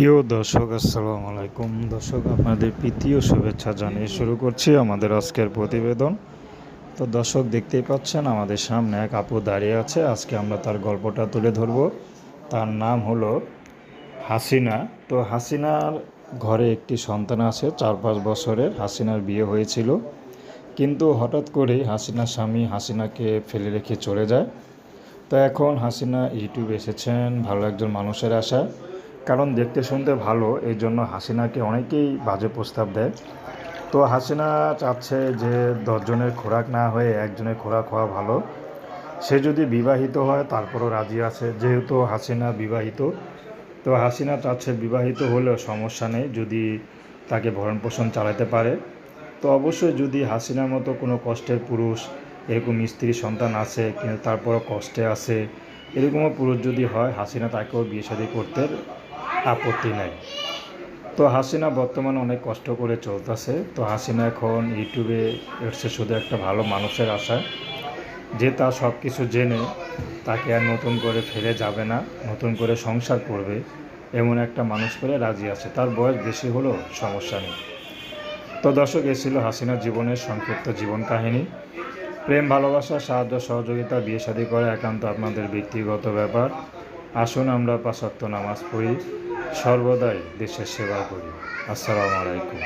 প্রিয় দর্শক, আসসালামু আলাইকুম। দর্শক, আপনাদের প্রীতীয় শুভেচ্ছা জানিয়ে শুরু করছি আমাদের আজকের প্রতিবেদন। তো দর্শক, দেখতেই পাচ্ছেন, আমাদের সামনে এক আপু দাঁড়িয়ে আছে। আজকে আমরা তার গল্পটা তুলে ধরব। তার নাম হলো হাসিনা। তো হাসিনার ঘরে একটি সন্তান আছে, চার পাঁচ বছরের। হাসিনার বিয়ে হয়েছিল। কিন্তু হঠাৎ করেই হাসিনার স্বামী হাসিনাকে ফেলে রেখে চলে যায়। তো এখন হাসিনা ইউটিউবে এসেছেন, ভালো একজন মানুষের আশা কারণ দেখতে শুনতে ভালো, এই জন্য হাসিনাকে অনেকেই বাজে প্রস্তাব দেয়। তো হাসিনা চাচ্ছে যে দশজনের খোরাক না হয়ে একজনের খোরাক হওয়া ভালো। সে যদি বিবাহিত হয়, তারপরও রাজি আছে। যেহেতু হাসিনা বিবাহিত, তো হাসিনা চাচ্ছে বিবাহিত হলেও সমস্যা নেই, যদি তাকে ভরণ পোষণ চালাতে পারে। তো অবশ্যই যদি হাসিনার মতো কোনো কষ্টের পুরুষ, এরকম স্ত্রী সন্তান আছে, কিন্তু তারপরও কষ্টে আছে, এরকমও পুরুষ যদি হয়, হাসিনা তাকেও বিয়ে শাদী করতে আপত্তি নেই। তো হাসিনা বর্তমানে অনেক কষ্ট করে চলতেছে। তো হাসিনা এখন ইউটিউবে এসছে শুধু একটা ভালো মানুষের আশা। যে তা সব কিছু জেনে তাকে আর নতুন করে ফেলে যাবে না, নতুন করে সংসার করবে, এমন একটা মানুষ করে রাজি আছে। তার বয়স বেশি হলেও সমস্যা নেই। তো দর্শক, এ ছিল হাসিনার জীবনের সংক্ষিপ্ত জীবন কাহিনী। প্রেম, ভালোবাসা, সাহায্য, সহযোগিতা, বিয়ে, শাদী করা একান্ত আপনাদের ব্যক্তিগত ব্যাপার। আসুন আমরা পাশাত্য নামাজ পড়ি সর্বদাই দেশের সেবা করি। আসসালামু আলাইকুম।